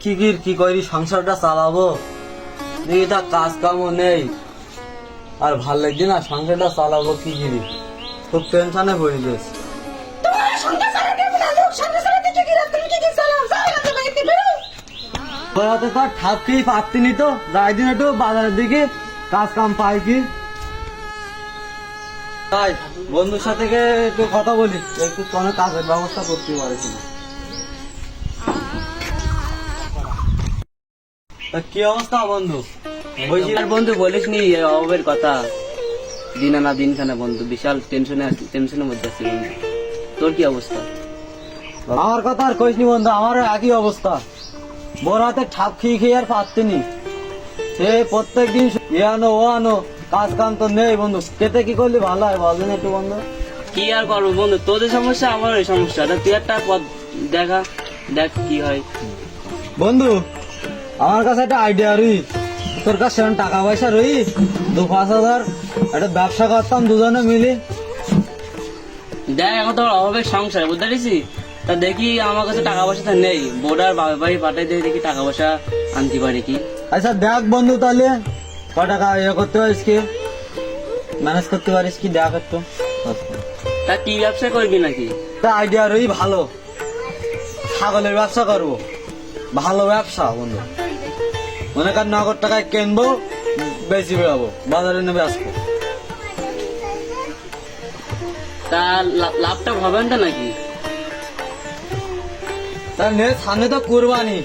কি কি কি করি সংসারটা চালাবো? দেখি তা কাজ কামও নেই। আর ভালো লাগছে না সংসারটা চালাবো কি করি খুব টেনশনে পড়ে গেছে। তো পারতিনি তো যাই দিন একটু বাজারের দিকে কাজ কাম পাই কি। তাই বন্ধুর সাথে একটু কথা বলি একটু কোনো কাজের ব্যবস্থা করতে পারে কিনা তা কি অবস্থা বন্ধু? আর বন্ধু বলিস নি অভাবের কথা। দিন আনা দিন খানা বন্ধু বিশাল টেনশনে আছি টেনশনের মধ্যে আছি বন্ধু। তোর কি অবস্থা? আমার কথা আর কইসনি বন্ধু আমারও একই অবস্থা। বোর হাতে ঠাপ খেয়ে খেয়ে আর পারতিনি সে প্রত্যেক দিন এ আনো ও আনো কাজ কাম তো নেই বন্ধু। কেটে কি করলে ভালো হয় বলবেন একটু বন্ধু। কি আর করব বন্ধু? তোদের সমস্যা আমার এই সমস্যা। তুই একটা পথ দেখা দেখ কি হয়। বন্ধু আমার কাছে একটা আইডিয়া রই। তোর কাছে সেরকম টাকা পয়সা রই। দু পাঁচ হাজার। একটা ব্যবসা করতাম দুজনে মিলে। দেখ এখন তোর অভাবের সংসার বুঝতে পারছিস? তা দেখি আমার কাছে টাকা পয়সা তো নেই। বোর্ডার বাবা বাড়ি পাঠাই দিয়ে দেখি টাকা পয়সা আনতে পারি কি? আচ্ছা দেখ বন্ধু তাহলে ক টাকা ইয়ে করতে পারিস কি? ম্যানেজ করতে পারিস কি? দেখ একটু। তা কি ব্যবসা করবি নাকি? তা আইডিয়া রই ভালো। ছাগলের ব্যবসা করব। ভালো ব্যবসা বন্ধু। মনে কর নগদ টাকায় কিনবো বেশি বেড়াবো। বাজারে নেবে আসব। তা লাভটা হবেন তো নাকি? তা নে সামনে তো কুরবানি।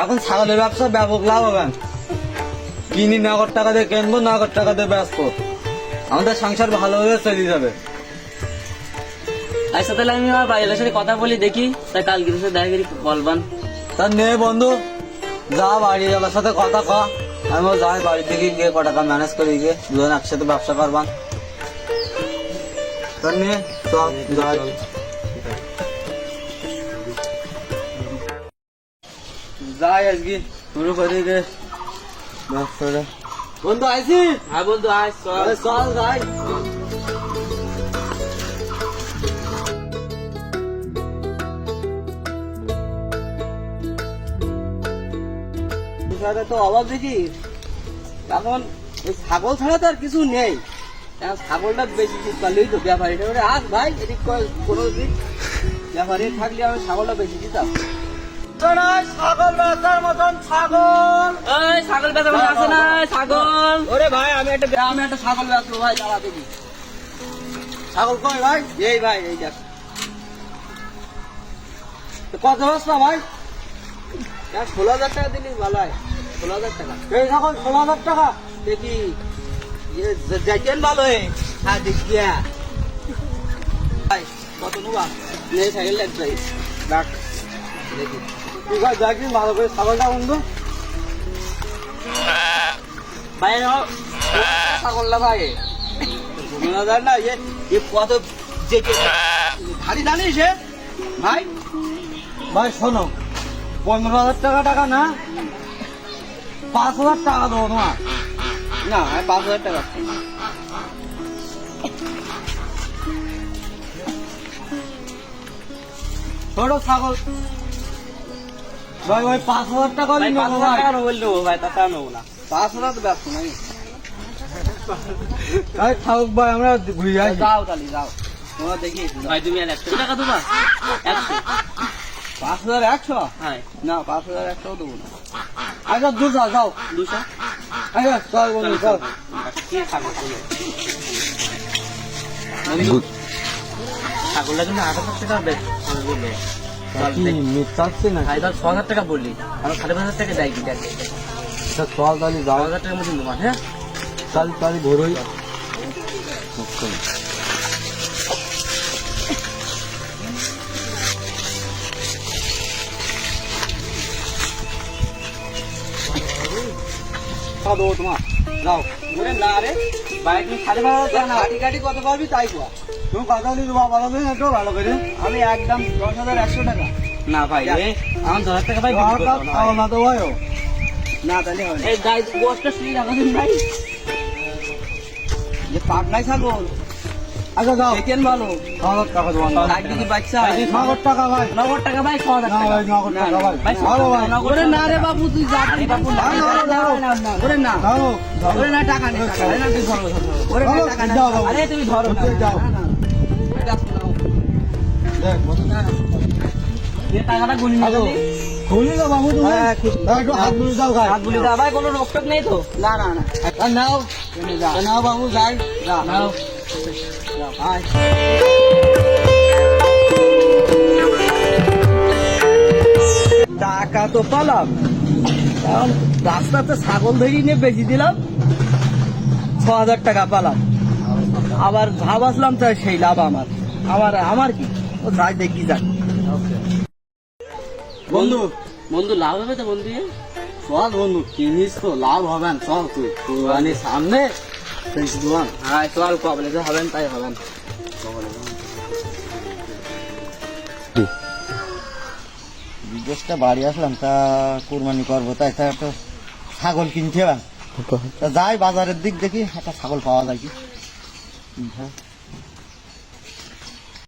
এখন ছাগলের ব্যবসা ব্যাপক লাভ হবে। কিনি নগদ টাকা দিয়ে কিনবো নগদ টাকা দিয়ে বেচবো। আমাদের সংসার ভালোভাবে চলে যাবে। আচ্ছা তাহলে আমি আমার বাড়ির সাথে কথা বলি দেখি। তা কালকে দেখা করি বলবান। তা নে বন্ধু। যা বাড়ি যাওয়ার সাথে কথা ক। আমিও যাই বাড়ি থেকে গিয়ে ক টাকা ম্যানেজ করে গিয়ে দুজন একসাথে ব্যবসা করবান যাই। আজকে শুরু করে গে ব্যবসাটা। বন্ধু আইসি? হ্যাঁ বন্ধু আয় চল। চল যাই। সংসারে তো অভাব দেখি। এখন এই ছাগল ছাড়া তো আর কিছু নেই। ছাগলটা বেশি পারলেই তো ব্যাপারী। আস ভাই এদিক কোনো দিক ব্যাপারী থাকলে আমি ছাগলটা বেশি দিতাম। ছাগল বেচার মতন ছাগল। ওই ছাগল বেচা মানে আছে না? ছাগল। ওরে ভাই আমি একটা আমি একটা ছাগল বেচবো ভাই দাঁড়া দেখি। ছাগল কই ভাই? এই ভাই এই দেখ। তো কত বস্তা ভাই? এক ষোলো হাজার টাকা দিলি ভালো হয় ষোলো হাজার টাকা। এই ছাগল ষোলো হাজার টাকা। দেখি দেখেন ভালো হ্যাঁ দেখিয়া ভাই কত নেবা? নে সাইকেল লাগবে দেখ। দেখি। ঠিক আছে দেখি ভালো করে ছাগলটা বন্ধু। ভাই ছাগলটা ভাই। হাজার না এ এ কত যে খালি জানিস ভাই। ভাই শোনো পনেরো হাজার টাকা টাকা না পাঁচ হাজার টাকা দেবো তোমার। না পাঁচ হাজার টাকা ছোট ছাগল। ভাই ভাই পাঁচ হাজার টাকা নেব ভাই। নেব ভাই তাছাড়া নেব না। পাঁচ হাজার তো ব্যস্ত নাই ভাই থাকুক ভাই আমরা ঘুরে আসি। যাও তাহলে যাও। তোমরা দেখি ভাই তুমি আর একশো। টাকা দেবা একশো। পাঁচ হাজার একশো? হ্যাঁ। না পাঁচ হাজার একশো দেবো না। আচ্ছা দুশো যাও দুশো আচ্ছা চল বন্ধু চল ছাগলটা কিন্তু আট হাজার টাকা বলল। ছ হাজার টাকা বললি। আমার সাড়ে পাঁচ হাজার টাকা দেয় কি? দেখ। চল তাহলে ছ যাও হাজার টাকার মতন তোমার হ্যাঁ? চল তাহলে ঘুরোই দেবো তোমার। যাও বলে না রে বাইক নিয়ে সাড়ে বারো টাকা না গাড়ি গাড়ি কত পারবি তাই কোয়া তুমি কথা বলি তোমার ভালো করে একটু ভালো করে। আমি একদম দশ হাজার একশো টাকা। না ভাই আমার দশ হাজার টাকা ভাই হবে না তো ভাই। না তাহলে হবে এই গাড়ি গোষ্ঠটা শুয়ে রাখা ভাই। যে পাট নাই ছাগল। আচ্ছা যাও দেখেন ভালো। ছ টাকা দেবো না। লাগবে বাচ্চা। এই টাকা ভাই। নগদ টাকা ভাই ছ টাকা। ভাই নগদ টাকা ভাই। ভাই, ভালো ভাই। ওরে না রে বাবু তুই যা রে বাবু না না, না, না, না, না, না, ওরে না। যাও ওরে না টাকা নেই টাকা না, তুই ধরো, ধরো, ধরো। ওরে না টাকা নেই। যাও, যাও। আরে তুমি ধরো না, যাও। না, না। এটা শোনাও। দেখ, বসে থাক। এ টাকাটা গুনি নিয়ে খুলি দাও বাবু তুমি। হ্যাঁ, একটু হাত বুলিয়ে দাও গায়ে। হাত বলি দা ভাই কোনো রোগ নেই তো? না না না। নাও। নাও বাবু যাই। নাও। আয় টাকা তো পালাম। এখন রাস্তাতে ছাগল ধরি নিয়ে বেশি দিলাম ছ হাজার টাকা পালাম। আবার ভাবাসলাম তাই সেই লাভ আমার। আমার আমার কি? ও যাই দেখি যাক। বন্ধু বন্ধু লাভ হবে তো বন্ধু চল বন্ধু কিনিস তো লাভ হবে না চল তুই কুরবানির হ্যাঁ বিদেশটা বাড়ি আসলাম তা কুরবানি করব তাই তা একটা ছাগল কিনছিলাম। তা যাই বাজারের দিক দেখি একটা ছাগল পাওয়া যায় কি?